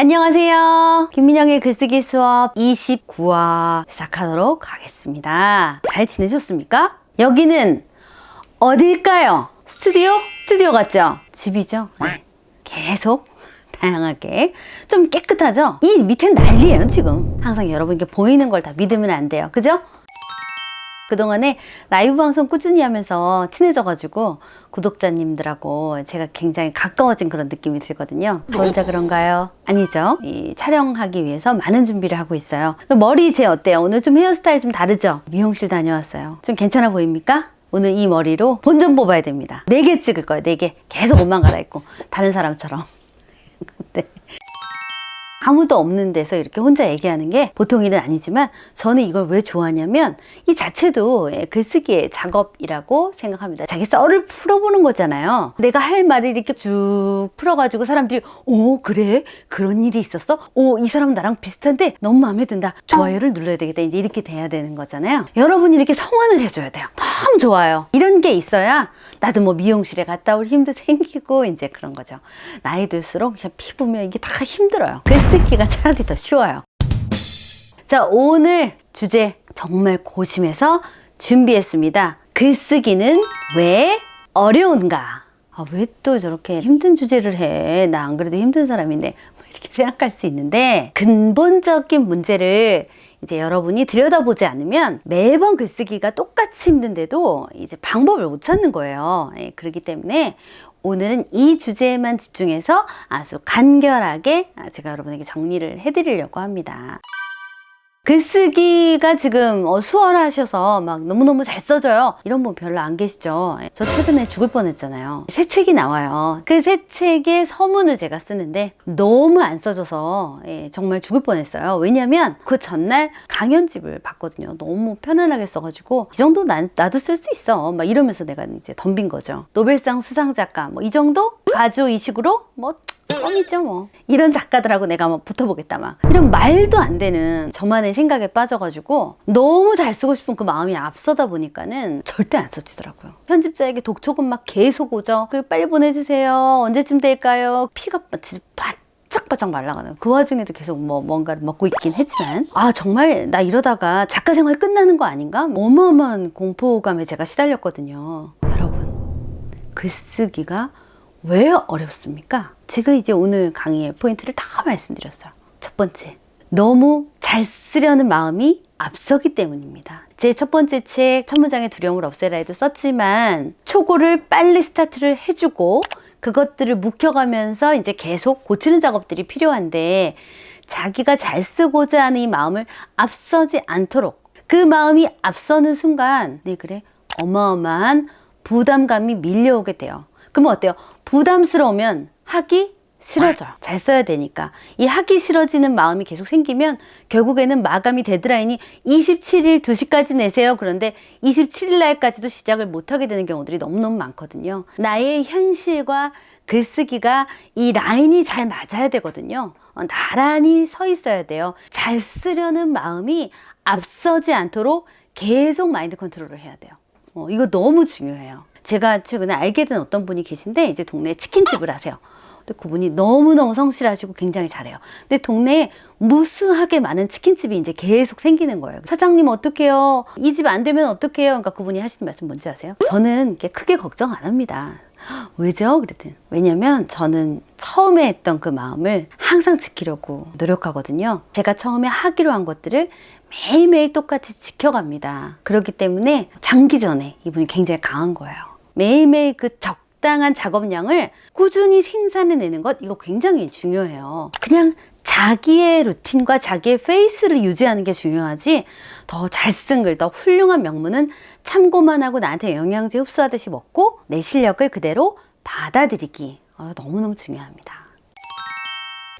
안녕하세요. 김민영의 글쓰기 수업 29화 시작하도록 하겠습니다. 잘 지내셨습니까? 여기는 어딜까요? 스튜디오? 스튜디오 같죠? 집이죠? 네. 계속 다양하게 좀 깨끗하죠? 이 밑엔 난리예요 지금 항상 여러분께 보이는 걸 다 믿으면 안 돼요 그죠? 그동안에 라이브 방송 꾸준히 하면서 친해져가지고 구독자님들하고 제가 굉장히 가까워진 그런 느낌이 들거든요. 저 혼자 그런가요? 아니죠. 이 촬영하기 위해서 많은 준비를 하고 있어요. 머리 제 어때요? 오늘 좀 헤어스타일 좀 다르죠? 미용실 다녀왔어요. 좀 괜찮아 보입니까? 오늘 이 머리로 본전 뽑아야 됩니다. 네 개 찍을 거예요. 네 개. 계속 옷만 갈아입고 다른 사람처럼. 네. 아무도 없는 데서 이렇게 혼자 얘기하는 게 보통 일은 아니지만 저는 이걸 왜 좋아하냐면 이 자체도 예, 글쓰기의 작업이라고 생각합니다. 자기 썰을 풀어보는 거잖아요. 내가 할 말을 이렇게 쭉 풀어가지고 사람들이 오 그래 그런 일이 있었어? 오 이 사람 나랑 비슷한데 너무 마음에 든다. 좋아요를 눌러야 되겠다. 이제 이렇게 돼야 되는 거잖아요. 여러분이 이렇게 성원을 해줘야 돼요. 너무 좋아요. 이런 게 있어야 나도 뭐 미용실에 갔다 올 힘도 생기고 이제 그런 거죠. 나이 들수록 피부면 이게 다 힘들어요. 글쓰 기가 차라리 더 쉬워요. 자, 오늘 주제 정말 고심해서 준비했습니다. 글쓰기는 왜 어려운가? 아, 왜 또 저렇게 힘든 주제를 해? 나 안 그래도 힘든 사람인데. 뭐 이렇게 생각할 수 있는데, 근본적인 문제를 이제 여러분이 들여다보지 않으면 매번 글쓰기가 똑같이 힘든데도 이제 방법을 못 찾는 거예요. 예, 그렇기 때문에 오늘은 이 주제에만 집중해서 아주 간결하게 제가 여러분에게 정리를 해드리려고 합니다. 글쓰기가 지금 어, 수월하셔서 막 너무너무 잘 써져요. 이런 분 별로 안 계시죠? 저 최근에 죽을 뻔했잖아요. 새 책이 나와요. 그 새 책의 서문을 제가 쓰는데 너무 안 써져서 예, 정말 죽을 뻔했어요. 왜냐면 그 전날 강연집을 봤거든요. 너무 편안하게 써가지고 이 정도 난, 나도 쓸 수 있어. 막 이러면서 내가 이제 덤빈 거죠. 노벨상 수상 작가 뭐 이 정도 가져 이 식으로 뭐 껌이죠 뭐. 이런 작가들하고 내가 뭐 붙어보겠다 막. 이런 말도 안 되는 저만의 생각에 빠져가지고 너무 잘 쓰고 싶은 그 마음이 앞서다 보니까는 절대 안 써지더라고요. 편집자에게 독촉은 막 계속 오죠. 그 빨리 보내주세요. 언제쯤 될까요? 피가 진짜 바짝바짝 말라가는. 그 와중에도 계속 뭐 뭔가를 먹고 있긴 했지만. 아 정말 나 이러다가 작가 생활 끝나는 거 아닌가? 어마어마한 공포감에 제가 시달렸거든요. 여러분 글쓰기가 왜 어렵습니까? 제가 이제 오늘 강의의 포인트를 다 말씀드렸어요. 첫 번째, 너무 잘 쓰려는 마음이 앞서기 때문입니다. 제 첫 번째 책, 첫 문장의 두려움을 없애라에도 썼지만, 초고를 빨리 스타트를 해주고, 그것들을 묵혀가면서 이제 계속 고치는 작업들이 필요한데, 자기가 잘 쓰고자 하는 이 마음을 앞서지 않도록, 그 마음이 앞서는 순간, 네, 그래, 어마어마한 부담감이 밀려오게 돼요. 그러면 어때요? 부담스러우면 하기 싫어져요. 잘 써야 되니까. 이 하기 싫어지는 마음이 계속 생기면 결국에는 마감이 데드라인이 27일 2시까지 내세요. 그런데 27일 날까지도 시작을 못하게 되는 경우들이 너무너무 많거든요. 나의 현실과 글쓰기가 이 라인이 잘 맞아야 되거든요. 어, 나란히 서 있어야 돼요. 잘 쓰려는 마음이 앞서지 않도록 계속 마인드 컨트롤을 해야 돼요. 어, 이거 너무 중요해요. 제가 최근에 알게 된 어떤 분이 계신데 이제 동네에 치킨집을 하세요. 근데 그분이 너무너무 성실하시고 굉장히 잘해요. 근데 동네에 무수하게 많은 치킨집이 이제 계속 생기는 거예요. 사장님 어떡해요? 이 집 안 되면 어떡해요? 그러니까 그분이 하시는 말씀 뭔지 아세요? 저는 크게 걱정 안 합니다. 왜죠? 그랬더니 왜냐면 저는 처음에 했던 그 마음을 항상 지키려고 노력하거든요. 제가 처음에 하기로 한 것들을 매일매일 똑같이 지켜갑니다. 그렇기 때문에 장기 전에 이분이 굉장히 강한 거예요. 매일매일 그 적당한 작업량을 꾸준히 생산해내는 것, 이거 굉장히 중요해요. 그냥 자기의 루틴과 자기의 페이스를 유지하는 게 중요하지 더 잘 쓴 글, 더 훌륭한 명문은 참고만 하고 나한테 영양제 흡수하듯이 먹고 내 실력을 그대로 받아들이기 어, 너무너무 중요합니다.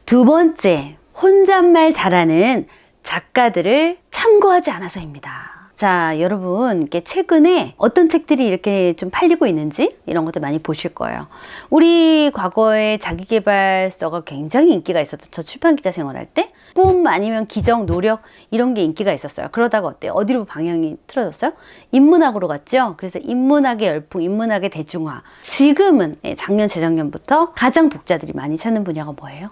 두 번째, 혼잣말 잘하는 작가들을 참고하지 않아서입니다. 자, 여러분, 이렇게 최근에 어떤 책들이 이렇게 좀 팔리고 있는지 이런 것들 많이 보실 거예요. 우리 과거에 자기개발서가 굉장히 인기가 있었죠. 저 출판 기자 생활할 때. 꿈 아니면 기적, 노력 이런 게 인기가 있었어요. 그러다가 어때요? 어디로 방향이 틀어졌어요? 인문학으로 갔죠. 그래서 인문학의 열풍, 인문학의 대중화. 지금은 예, 작년, 재작년부터 가장 독자들이 많이 찾는 분야가 뭐예요?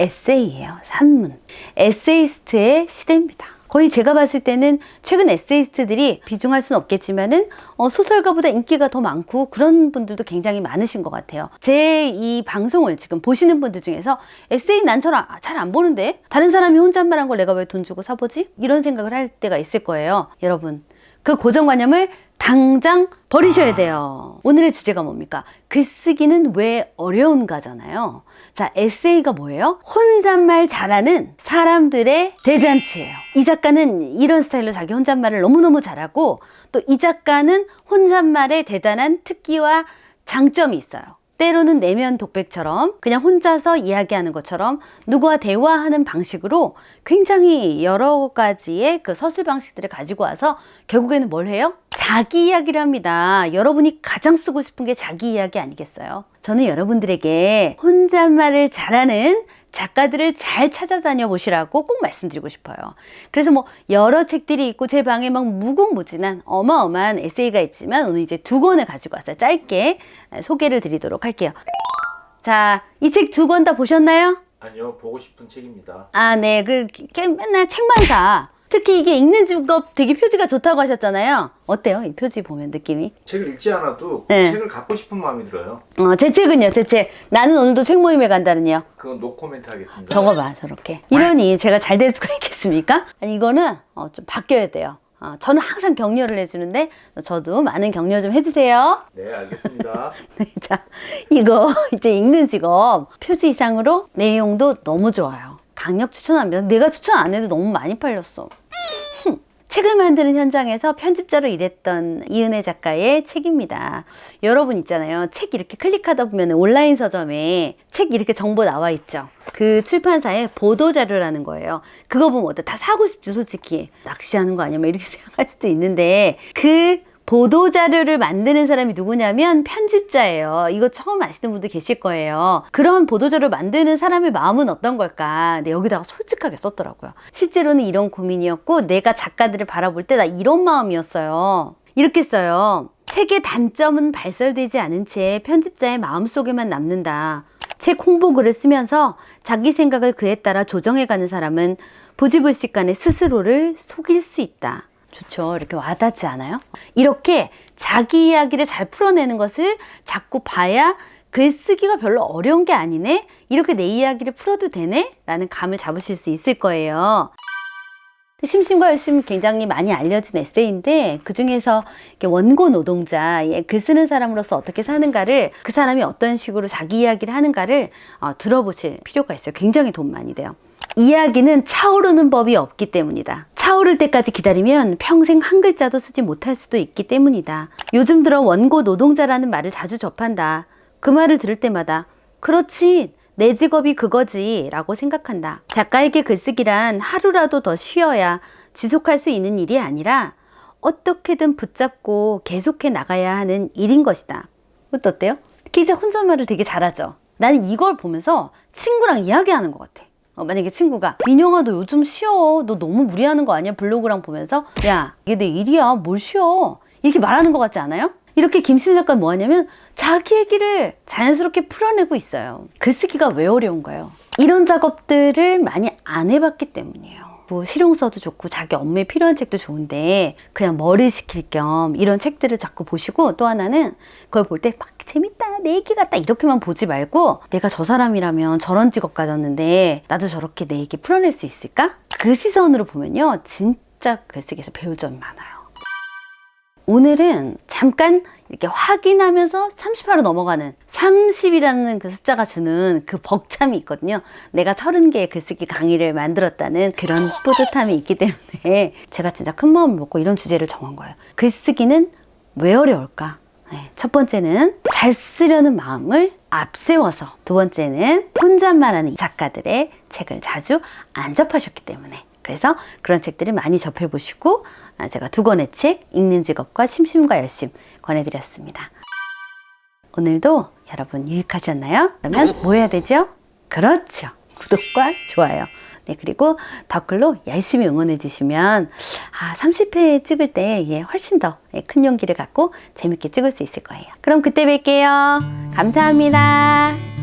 에세이예요. 산문. 에세이스트의 시대입니다. 거의 제가 봤을 때는 최근 에세이스트들이 비중할 수는 없겠지만은 어, 소설가보다 인기가 더 많고 그런 분들도 굉장히 많으신 것 같아요. 제 이 방송을 지금 보시는 분들 중에서 에세이 난처럼 잘안 보는데 다른 사람이 혼잣말한 걸 내가 왜 돈 주고 사보지? 이런 생각을 할 때가 있을 거예요. 여러분 그 고정관념을 당장 버리셔야 돼요. 오늘의 주제가 뭡니까? 글쓰기는 왜 어려운가잖아요. 자, 에세이가 뭐예요? 혼잣말 잘하는 사람들의 대잔치예요. 이 작가는 이런 스타일로 자기 혼잣말을 너무너무 잘하고 또 이 작가는 혼잣말에 대단한 특기와 장점이 있어요. 때로는 내면 독백처럼 그냥 혼자서 이야기하는 것처럼 누구와 대화하는 방식으로 굉장히 여러 가지의 그 서술 방식들을 가지고 와서 결국에는 뭘 해요? 자기 이야기를 합니다. 여러분이 가장 쓰고 싶은 게 자기 이야기 아니겠어요? 저는 여러분들에게 혼잣말을 잘하는 작가들을 잘 찾아다녀 보시라고 꼭 말씀드리고 싶어요. 그래서 뭐 여러 책들이 있고 제 방에 막 무궁무진한 어마어마한 에세이가 있지만 오늘 이제 두 권을 가지고 왔어요. 짧게 소개를 드리도록 할게요. 자, 이 책 두 권 다 보셨나요? 아니요, 보고 싶은 책입니다. 아, 네. 그걔 맨날 책만 사. 특히 이게 읽는 직업 되게 표지가 좋다고 하셨잖아요. 어때요? 이 표지 보면 느낌이? 책을 읽지 않아도 네. 책을 갖고 싶은 마음이 들어요. 어, 제 책은요, 제 책. 나는 오늘도 책 모임에 간다는요. 그건 노 코멘트 하겠습니다. 적어봐 저렇게 이러니 제가 잘 될 수가 있겠습니까? 아니, 이거는 어, 좀 바뀌어야 돼요 어, 저는 항상 격려를 해주는데 저도 많은 격려 좀 해주세요 네, 알겠습니다. 자 이거 이제 읽는 직업 표지 이상으로 내용도 너무 좋아요 강력 추천합니다 내가 추천 안 해도 너무 많이 팔렸어 흠. 책을 만드는 현장에서 편집자로 일했던 이은혜 작가의 책입니다. 여러분 있잖아요. 책 이렇게 클릭하다 보면 온라인 서점에 책 이렇게 정보 나와 있죠. 그 출판사의 보도자료라는 거예요. 그거 보면 어때? 다 사고 싶지, 솔직히. 낚시하는 거 아니야? 막 이렇게 생각할 수도 있는데, 그 보도자료를 만드는 사람이 누구냐면 편집자예요. 이거 처음 아시는 분들 계실 거예요. 그런 보도자료를 만드는 사람의 마음은 어떤 걸까? 근데 여기다가 솔직하게 썼더라고요. 실제로는 이런 고민이었고, 내가 작가들을 바라볼 때 나 이런 마음이었어요. 이렇게 써요. 책의 단점은 발설되지 않은 채 편집자의 마음속에만 남는다. 책 홍보글을 쓰면서 자기 생각을 그에 따라 조정해가는 사람은 부지불식간에 스스로를 속일 수 있다. 좋죠. 이렇게 와닿지 않아요? 이렇게 자기 이야기를 잘 풀어내는 것을 자꾸 봐야 글쓰기가 별로 어려운 게 아니네? 이렇게 내 이야기를 풀어도 되네? 라는 감을 잡으실 수 있을 거예요. 심심과 열심 굉장히 많이 알려진 에세이인데 그 중에서 원고 노동자, 예, 글 쓰는 사람으로서 어떻게 사는가를 그 사람이 어떤 식으로 자기 이야기를 하는가를 어, 들어보실 필요가 있어요. 굉장히 돈 많이 돼요. 이야기는 차오르는 법이 없기 때문이다. 차오를 때까지 기다리면 평생 한 글자도 쓰지 못할 수도 있기 때문이다. 요즘 들어 원고 노동자라는 말을 자주 접한다. 그 말을 들을 때마다 그렇지 내 직업이 그거지 라고 생각한다. 작가에게 글쓰기란 하루라도 더 쉬어야 지속할 수 있는 일이 아니라 어떻게든 붙잡고 계속해 나가야 하는 일인 것이다. 어때요? 기자 혼잣말을 되게 잘하죠. 나는 이걸 보면서 친구랑 이야기하는 것 같아. 어, 만약에 친구가 민영아 너 요즘 쉬어. 너 너무 무리하는 거 아니야? 블로그랑 보면서? 야 이게 내 일이야. 뭘 쉬어? 이렇게 말하는 것 같지 않아요? 이렇게 김신 작가 뭐 하냐면 자기 얘기를 자연스럽게 풀어내고 있어요. 글쓰기가 왜 어려운가요? 이런 작업들을 많이 안 해봤기 때문이에요 뭐 실용서도 좋고 자기 업무에 필요한 책도 좋은데 그냥 머리 식힐 겸 이런 책들을 자꾸 보시고 또 하나는 그걸 볼 때 막 재밌다 내 얘기 같다 이렇게만 보지 말고 내가 저 사람이라면 저런 직업 가졌는데 나도 저렇게 내 얘기 풀어낼 수 있을까? 그 시선으로 보면요 진짜 글쓰기에서 배울 점이 많아요 오늘은 잠깐 이렇게 확인하면서 38로 넘어가는 30이라는 그 숫자가 주는 그 벅참이 있거든요. 내가 30개의 글쓰기 강의를 만들었다는 그런 뿌듯함이 있기 때문에 제가 진짜 큰 마음을 먹고 이런 주제를 정한 거예요. 글쓰기는 왜 어려울까? 네, 첫 번째는 잘 쓰려는 마음을 앞세워서 두 번째는 혼잣말하는 작가들의 책을 자주 안 접하셨기 때문에 그래서 그런 책들을 많이 접해보시고 아, 제가 두 권의 책 읽는 직업과 심심과 열심 권해드렸습니다. 오늘도 여러분 유익하셨나요? 그러면 뭐 해야 되죠? 그렇죠. 구독과 좋아요. 네, 그리고 댓글로 열심히 응원해 주시면 아, 30회 찍을 때 예, 훨씬 더 큰 용기를 갖고 재밌게 찍을 수 있을 거예요. 그럼 그때 뵐게요. 감사합니다.